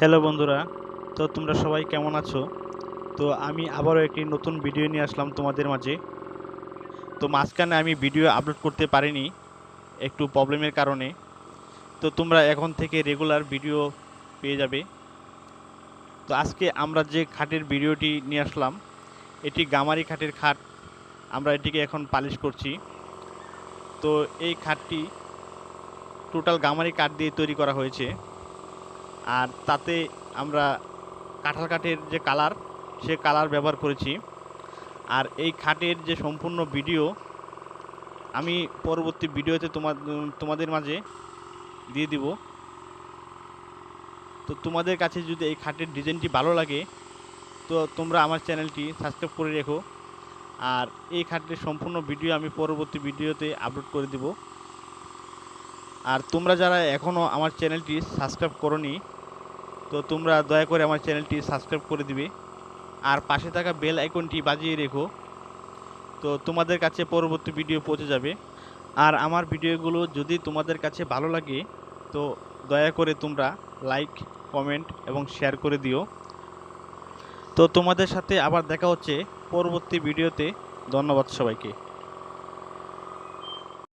Hello বন্ধুরা, তো তোমরা সবাই কেমন আছো? তো আমি আবারও একটি নতুন ভিডিও নিয়ে আসলাম তোমাদের মাঝে। তো মাঝখানে আমি ভিডিও আপলোড করতে পারিনি, একটু প্রবলেমের কারণে। তো তোমরা এখন থেকে রেগুলার ভিডিও পেয়ে যাবে। তো আজকে আমরা যে খাটের ভিডিওটি নিয়ে আসলাম, এটি গামারি খাটের খাট। আমরা এটিকে এখন পালিশ করছি। তো এই খাটটি টোটাল গামারি কাঠ দিয়ে তৈরি করা হয়েছে। আর তাতে আমরা কাঁঠাল কাঠের যে কালার, সে কালার ব্যবহার করেছি। আর এই খাটের যে সম্পূর্ণ ভিডিও, আমি পরবর্তী ভিডিওতে তোমার তোমাদের মাঝে দিয়ে দিব। তো তোমাদের কাছে যদি এই খাটের ডিজাইনটি ভালো লাগে, তো তোমরা আমার চ্যানেলটি সাবস্ক্রাইব করে রেখো। আর এই খাটের সম্পূর্ণ ভিডিও আমি পরবর্তী ভিডিওতে আপলোড করে দিব। আর তোমরা যারা এখনও আমার চ্যানেলটি সাবস্ক্রাইব করনি, তো তোমরা দয়া করে আমার চ্যানেলটি সাবস্ক্রাইব করে দিবে। আর পাশে থাকা বেল আইকনটি বাজিয়ে রেখো, তো তোমাদের কাছে পরবর্তী ভিডিও পৌঁছে যাবে। আর আমার ভিডিওগুলো যদি তোমাদের কাছে ভালো লাগে, তো দয়া করে তোমরা লাইক কমেন্ট এবং শেয়ার করে দিও। তো তোমাদের সাথে আবার দেখা হচ্ছে পরবর্তী ভিডিওতে। ধন্যবাদ সবাইকে।